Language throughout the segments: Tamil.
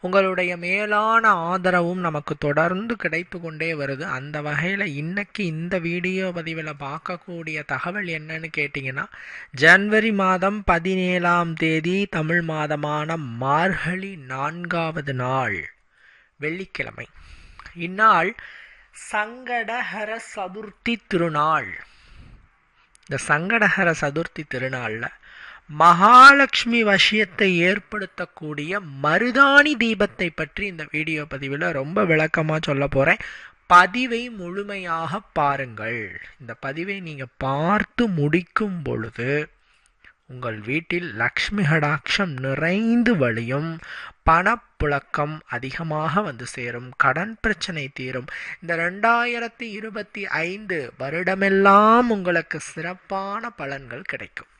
உங்களுடைய மேலான ஆதரவும் நமக்கு தொடர்ந்து கிடைத்து கொண்டே வருது. அந்த வகையில் இன்னைக்கு இந்த வீடியோ பதிவில் பார்க்கக்கூடிய தகவல் என்னன்னு கேட்டிங்கன்னா ஜனவரி மாதம் பதினேழாம் தேதி தமிழ் மாதமான மார்கழி நான்காவது நாள் வெள்ளிக்கிழமை. இந்நாள் சங்கடஹர சதுர்த்தி திருநாள். இந்த சங்கடஹர சதுர்த்தி திருநாளில் மகாலட்சுமி வசியத்தை ஏற்படுத்தக்கூடிய மருதாணி தீபத்தை பற்றி இந்த வீடியோ பதிவில் ரொம்ப விளக்கமாக சொல்ல போகிறேன் பதிவை முழுமையாக பாருங்கள். இந்த பதிவை நீங்கள் பார்த்து முடிக்கும் பொழுது உங்கள் வீட்டில் லக்ஷ்மி கடாட்சம் நிறைந்து வழியும் பணப்புழக்கம் அதிகமாக வந்து சேரும் கடன் பிரச்சனை தீரும். இந்த ரெண்டாயிரத்தி இருபத்தி ஐந்து வருடமெல்லாம் உங்களுக்கு சிறப்பான பலன்கள் கிடைக்கும்.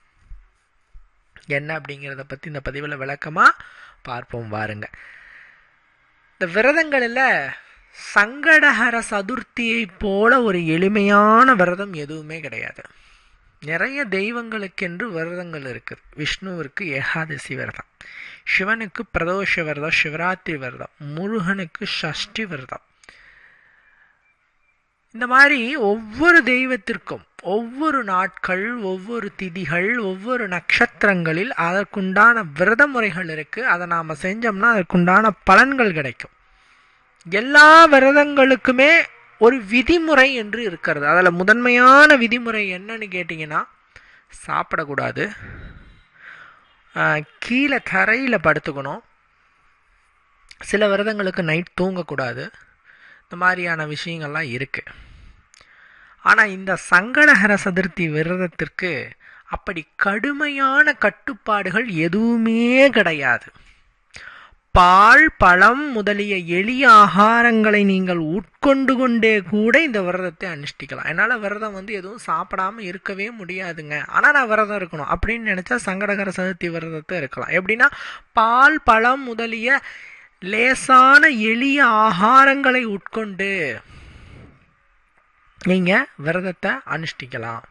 என்ன அப்படிங்கிறத பற்றி இந்த பதிவில் விளக்கமாக பார்ப்போம் வாருங்க. இந்த விரதங்களில் சங்கடஹர சதுர்த்தியை போல ஒரு எளிமையான விரதம் எதுவுமே கிடையாது. நிறைய தெய்வங்களுக்கென்று விரதங்கள் இருக்குது விஷ்ணுவிற்கு ஏகாதசி விரதம் சிவனுக்கு பிரதோஷ விரதம் சிவராத்திரி விரதம் முருகனுக்கு ஷஷ்டி விரதம். இந்த மாதிரி ஒவ்வொரு தெய்வத்திற்கும் ஒவ்வொரு நாட்கள் ஒவ்வொரு திதிகள் ஒவ்வொரு நட்சத்திரங்களில் அதற்குண்டான விரத முறைகள் இருக்குது அதை நாம் செஞ்சோம்னா அதற்குண்டான பலன்கள் கிடைக்கும். எல்லா விரதங்களுக்குமே ஒரு விதிமுறை என்று இருக்கிறது. அதில் முதன்மையான விதிமுறை என்னன்னு கேட்டிங்கன்னா சாப்பிடக்கூடாது. கீழே தரையில் படுத்துக்கணும். சில விரதங்களுக்கு நைட் தூங்கக்கூடாது. இந்த மாதிரியான விஷயங்கள்லாம் இருக்குது ஆனால் இந்த சங்கடஹர சதுர்த்தி விரதத்திற்கு அப்படி கடுமையான கட்டுப்பாடுகள் எதுவுமே கிடையாது. பால் பழம் முதலிய எளிய ஆகாரங்களை நீங்கள் உட்கொண்டு கொண்டே கூட இந்த விரதத்தை அனுஷ்டிக்கலாம். என்னால் விரதம் வந்து எதுவும் சாப்பிடாம இருக்கவே முடியாதுங்க. ஆனால் நான் விரதம் இருக்கணும் அப்படின்னு நினச்சா சங்கடகர சதுர்த்தி விரதத்தை இருக்கலாம். எப்படின்னா பால் பழம் முதலிய லேசான எளிய ஆகாரங்களை உட்கொண்டு நீங்கள் விரதத்தை அனுஷ்டிக்கலாம்.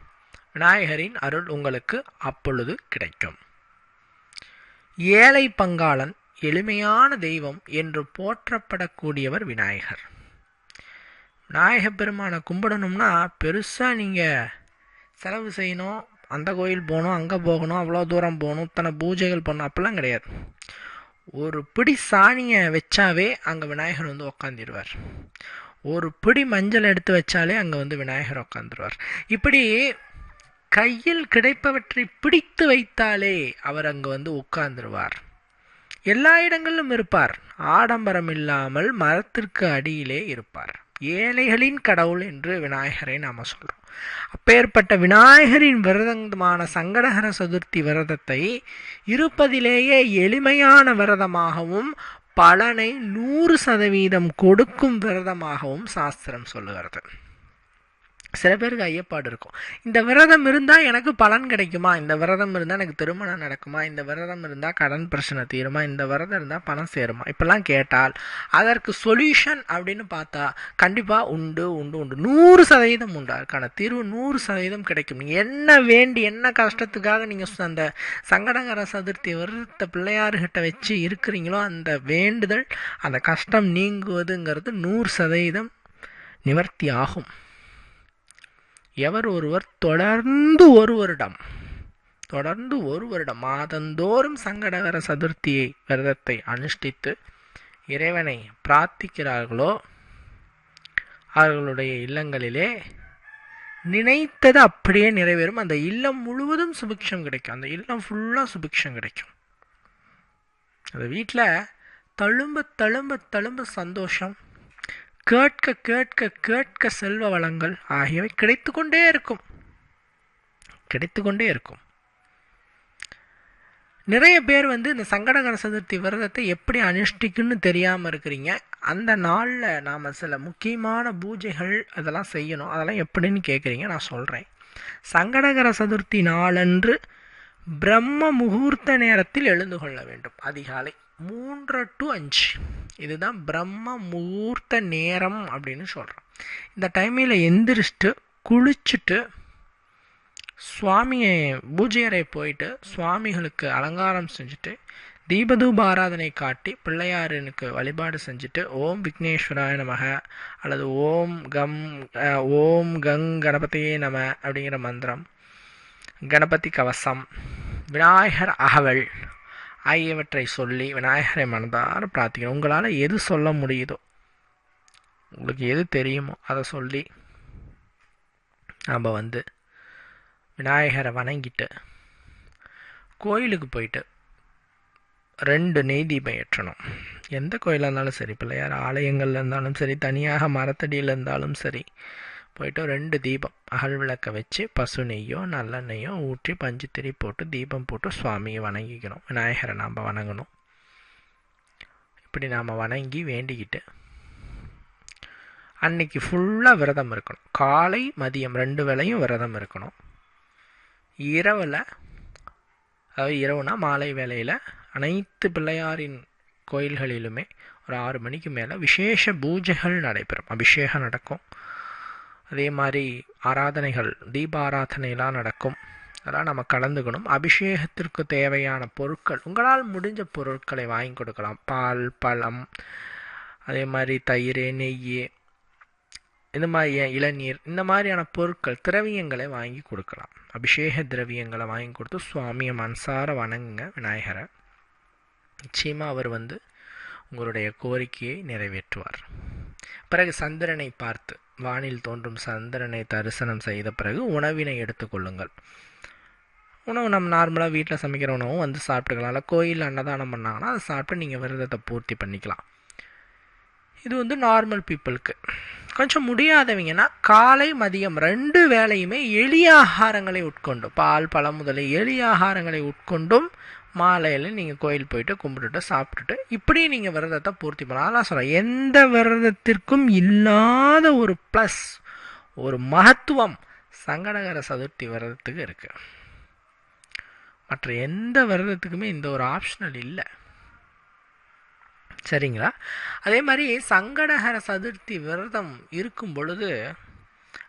விநாயகரின் அருள் உங்களுக்கு அப்பொழுது கிடைக்கும். ஏழை பங்காளன் எளிமையான தெய்வம் என்று போற்றப்படக்கூடியவர் விநாயகர். விநாயக பெருமானை கும்பிடணும்னா பெருசாக நீங்கள் செலவு செய்யணும். அந்த கோயில் போகணும் அங்கே போகணும் அவ்வளோ தூரம் போகணும் இத்தனை பூஜைகள் பண்ணணும் அப்படிலாம் கிடையாது. ஒரு பிடி சாணியை வச்சாவே அங்கே விநாயகர் வந்து உக்காந்துருவார். ஒரு பிடி மஞ்சள் எடுத்து வச்சாலே அங்கே வந்து விநாயகர் உக்காந்துருவார். இப்படி கையில் கிடைப்பவற்றை பிடித்து வைத்தாலே அவர் அங்கே வந்து உட்கார்ந்துருவார் எல்லா இடங்களிலும் இருப்பார். ஆடம்பரம் இல்லாமல் மரத்திற்கு அடியிலே இருப்பார். ஏழைகளின் கடவுள் என்று விநாயகரை நாம் சொல்கிறோம் அப்பேற்பட்ட விநாயகரின் விரதமான சங்கடகர சதுர்த்தி விரதத்தை இருப்பதிலேயே எளிமையான விரதமாகவும் பலனை நூறு சதவீதம் கொடுக்கும் விரதமாகவும் சாஸ்திரம் சொல்லுகிறது. சில பேருக்கு ஐயப்பாடு இருக்கும். இந்த விரதம் இருந்தால் எனக்கு பலன் கிடைக்குமா? இந்த விரதம் இருந்தால் எனக்கு திருமணம் நடக்குமா? இந்த விரதம் இருந்தால் கடன் பிரச்சனை தீருமா? இந்த விரதம் இருந்தால் பணம் சேருமா? இப்பெல்லாம் கேட்டால் அதற்கு சொல்யூஷன் அப்படின்னு பார்த்தா கண்டிப்பாக உண்டு உண்டு உண்டு. நூறு சதவீதம் உண்டு. அதுக்கான தீர்வு நூறு சதவீதம் கிடைக்கும். நீங்கள் என்ன வேண்டி என்ன கஷ்டத்துக்காக நீங்கள் அந்த சங்கடகர சதுர்த்தி வருத்த பிள்ளையார்கிட்ட வச்சு இருக்கிறீங்களோ அந்த வேண்டுதல் அந்த கஷ்டம் நீங்குவதுங்கிறது நூறு சதவீதம் நிவர்த்தி ஆகும். எவர் ஒருவர் தொடர்ந்து ஒரு வருடம் தொடர்ந்து ஒரு வருடம் மாதந்தோறும் சங்கடகர சதுர்த்தியை விரதத்தை அனுஷ்டித்து இறைவனை பிரார்த்திக்கிறார்களோ அவர்களுடைய இல்லங்களிலே நினைத்தது அப்படியே நிறைவேறும். அந்த இல்லம் முழுவதும் சுபிக்ஷம் கிடைக்கும். அந்த இல்லம் ஃபுல்லாக சுபிக்ஷம் கிடைக்கும். அந்த வீட்டில் தழும்ப தழும்ப தழும்ப சந்தோஷம் கேட்க கேட்க கேட்க செல்வ வளங்கள் ஆகியவை கிடைத்து கொண்டே இருக்கும். கிடைத்து கொண்டே இருக்கும். நிறைய பேர் வந்து இந்த சங்கடகர சதுர்த்தி விரதத்தை எப்படி அனுஷ்டிக்குன்னு தெரியாமல் இருக்கிறீங்க. அந்த நாளில் நாம் சில முக்கியமான பூஜைகள் அதெல்லாம் செய்யணும். அதெல்லாம் எப்படின்னு கேட்குறீங்க நான் சொல்கிறேன் சங்கடகர சதுர்த்தி நாளன்று பிரம்ம முகூர்த்த நேரத்தில் எழுந்து கொள்ள வேண்டும். அதிகாலை மூன்று டு அஞ்சு. இதுதான் பிரம்ம முகூர்த்த நேரம் அப்படின்னு சொல்கிறோம் இந்த டைமில் எந்திரிச்சிட்டு குளிச்சுட்டு சுவாமியை பூஜை அறை போயிட்டு சுவாமிகளுக்கு அலங்காரம் செஞ்சுட்டு தீபதூப ஆராதனை காட்டி பிள்ளையாரனுக்கு வழிபாடு செஞ்சுட்டு ஓம் விக்னேஸ்வராய நமக அல்லது ஓம் கம் ஓம் கங் கணபதியே நம அப்படிங்கிற மந்திரம். கணபதி கவசம். விநாயகர் அகவல். ஆகியவற்றை சொல்லி விநாயகரை மனதார பிரார்த்திக்கணும். உங்களால் எது சொல்ல முடியுதோ உங்களுக்கு எது தெரியுமோ அதை சொல்லி நம்ம வந்து விநாயகரை வணங்கிட்டு கோயிலுக்கு போயிட்டு ரெண்டு நெய் தீபம் ஏற்றணும் எந்த கோயிலாக இருந்தாலும் சரி பிள்ளையார் ஆலயங்களில் இருந்தாலும் சரி தனியாக மரத்தடியில் இருந்தாலும் சரி போயிட்டு ரெண்டு தீபம் அகல் விளக்க வச்சு பசு நெய்யோ நல்லெண்ணெய்யோ ஊற்றி பஞ்சு திரி போட்டு தீபம் போட்டு சுவாமியை வணங்கிக்கணும். விநாயகரை நாம் வணங்கணும். இப்படி நாம் வணங்கி வேண்டிக்கிட்டு அன்னைக்கு ஃபுல்லாக விரதம் இருக்கணும். காலை மதியம் ரெண்டு வேளையும் விரதம் இருக்கணும். இரவில் அதாவது இரவுனா மாலை வேளையில் அனைத்து பிள்ளையாரின் கோயில்களிலுமே ஒரு ஆறு மணிக்கு மேலே விசேஷ பூஜைகள் நடைபெறும். அபிஷேகம் நடக்கும். அதே மாதிரி ஆராதனைகள் தீபாராதனையெல்லாம் நடக்கும். அதெல்லாம் நம்ம கலந்துக்கணும். அபிஷேகத்திற்கு தேவையான பொருட்கள் உங்களால் முடிஞ்ச பொருட்களை வாங்கி கொடுக்கலாம். பால் பழம் அதே மாதிரி தயிர் நெய் இந்த மாதிரி இளநீர் இந்த மாதிரியான பொருட்கள் திரவியங்களை வாங்கி கொடுக்கலாம். அபிஷேக திரவியங்களை வாங்கி கொடுத்து சுவாமியை மனசார வணங்குங்க விநாயகரை. நிச்சயமாக அவர் வந்து உங்களுடைய கோரிக்கையை நிறைவேற்றுவார். பிறகு சந்திரனை பார்த்து வானில் தோன்றும் சந்திரனை தரிசனம் செய்த பிறகு உணவினை எடுத்துக்கொள்ளுங்கள் உணவு நம்ம நார்மலாக வீட்டில் சமைக்கிற உணவும் வந்து சாப்பிட்டுக்கலாம். இல்லை கோயிலில் அன்னதானம் பண்ணாங்கன்னா அதை சாப்பிட்டு நீங்கள் விரதத்தை பூர்த்தி பண்ணிக்கலாம். இது வந்து நார்மல் பீப்புளுக்கு கொஞ்சம் முடியாதவங்கன்னா காலை மதியம் ரெண்டு வேளையுமே எளிய ஆகாரங்களை உட்கொண்டும். பால் பழம் முதலிய எளிய ஆகாரங்களை உட்கொண்டும் மாலையில் நீங்கள் கோயில் போயிட்டு கும்பிட்டுட்டு சாப்பிட்டுட்டு இப்படி நீங்கள் விரதத்தை பூர்த்தி பண்ணலாம். அதான் சொல்கிறேன் எந்த விரதத்திற்கும் இல்லாத ஒரு ப்ளஸ் ஒரு மகத்துவம் சங்கடகர சதுர்த்தி விரதத்துக்கு இருக்குது மற்ற எந்த விரதத்துக்குமே இந்த ஒரு ஆப்ஷனல் இல்லை. சரிங்களா? அதே மாதிரி சங்கடகர சதுர்த்தி விரதம் இருக்கும் பொழுது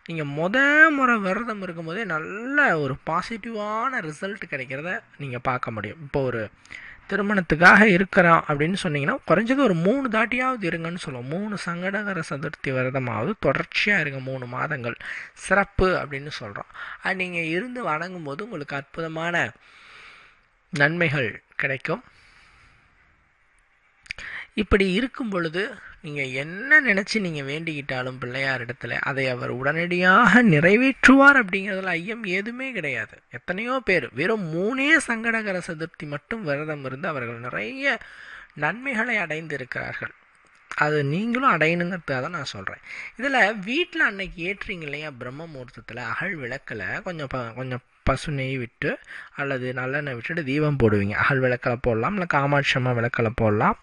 நீங்கள் முத முறை விரதம் இருக்கும்போதே நல்ல ஒரு பாசிட்டிவான ரிசல்ட் கிடைக்கிறத நீங்கள் பார்க்க முடியும். இப்போ ஒரு திருமணத்துக்காக இருக்கிறோம் அப்படின்னு சொன்னீங்கன்னா குறைஞ்சது ஒரு மூணு தாட்டியாவது இருங்கன்னு சொல்லுவோம். மூணு சங்கடகர சதுர்த்தி விரதமாவது தொடர்ச்சியாக இருங்க மூணு மாதங்கள். சிறப்பு அப்படின்னு சொல்கிறோம் அது நீங்கள் இருந்து வணங்கும் போது உங்களுக்கு அற்புதமான நன்மைகள் கிடைக்கும். இப்படி இருக்கும் பொழுது நீங்கள் என்ன நினச்சி நீங்கள் வேண்டிக்கிட்டாலும் பிள்ளையார் இடத்துல அதை அவர் உடனடியாக நிறைவேற்றுவார் அப்படிங்கிறதுல ஐயம் எதுவுமே கிடையாது. எத்தனையோ பேர் வெறும் மூணே சங்கடகர சதுர்த்தி மட்டும் விரதம் இருந்து அவர்கள் நிறைய நன்மைகளை அடைந்து இருக்கிறார்கள் அது நீங்களும் அடையணுங்கிறதுக்காக தான் நான் சொல்கிறேன் இதில் வீட்டில் அன்னைக்கு ஏற்றுறீங்க இல்லையா பிரம்ம முகூர்த்தத்தில் அகல் விளக்கில் கொஞ்சம் ப கொஞ்சம் பசு நெய் விட்டு அல்லது நல்லெண்ணெய் விட்டுட்டு தீபம் போடுவீங்க. அகல் விளக்கில் போடலாம் இல்லை காமாட்சி அம்மா விளக்கில் போடலாம்.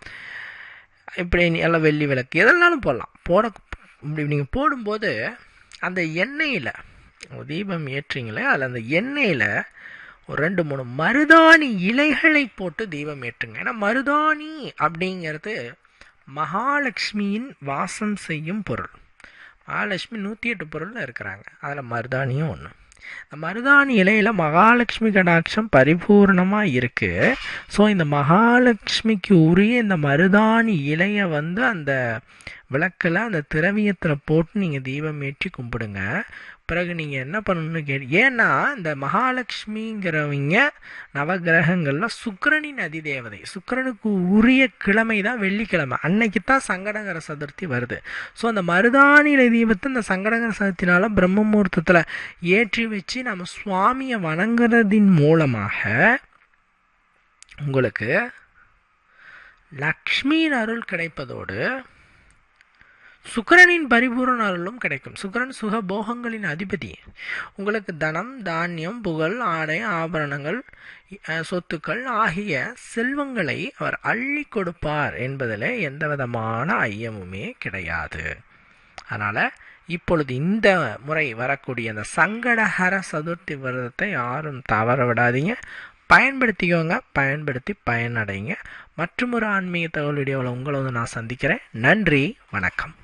இப்படி நீ எல்லாம் வெள்ளி விளக்கு எதனாலும் போடலாம். போட இப்படி நீங்கள் போடும்போது அந்த எண்ணெயில் தீபம் ஏற்றுறீங்களே அதில் அந்த எண்ணெயில் ஒரு ரெண்டு மூணு மருதாணி இலைகளை போட்டு தீபம் ஏற்றுங்க. ஏன்னா மருதாணி அப்படிங்கிறது மகாலட்சுமியின் வாசம் செய்யும் பொருள். மகாலட்சுமி நூற்றி எட்டு பொருளில் இருக்கிறாங்க. அதில் மருதாணியும் ஒன்று இந்த மருதாணி இலையில் மகாலட்சுமி கடாட்சம் பரிபூர்ணமாக இருக்குது ஸோ இந்த மகாலட்சுமிக்கு உரிய இந்த மருதாணி இலையை வந்து அந்த விளக்கில் அந்த திரவியத்தில் போட்டு நீங்கள் தீபம் ஏற்றி கும்பிடுங்க. பிறகு நீங்கள் என்ன பண்ணணும்னு கேட்டு ஏன்னா இந்த மகாலட்சுமிங்கிறவங்க நவகிரகங்களில் சுக்கரனின் அதிதேவதை சுக்கிரனுக்கு உரிய கிழமை தான் வெள்ளிக்கிழமை. அன்னைக்கு தான் சங்கடகர சதுர்த்தி வருது. ஸோ அந்த மருதாணியில தீபத்தை இந்த சங்கடகர சதுர்த்தினால பிரம்ம முகூர்த்தத்தில் ஏற்றி வச்சு நம்ம சுவாமியை வணங்குறதின் மூலமாக உங்களுக்கு லக்ஷ்மியின் அருள் கிடைப்பதோடு சுக்கரனின் பரிபூரண அருளும் கிடைக்கும். சுக்கிரன் சுக போகங்களின் அதிபதி. உங்களுக்கு தனம் தானியம் புகழ் ஆடை ஆபரணங்கள் சொத்துக்கள் ஆகிய செல்வங்களை அவர் அள்ளி கொடுப்பார் என்பதில் எந்த விதமான ஐயமுமே கிடையாது. அதனால் இப்பொழுது இந்த முறை வரக்கூடிய அந்த சங்கடஹர சதுர்த்தி விரதத்தை யாரும் தவற விடாதீங்க. பயன்படுத்திக்கோங்க பயன்படுத்தி பயனடைங்க. மற்றும் ஒரு ஆன்மீக தகவல் வீடியோவில் உங்களை வந்து நான் சந்திக்கிறேன். நன்றி வணக்கம்.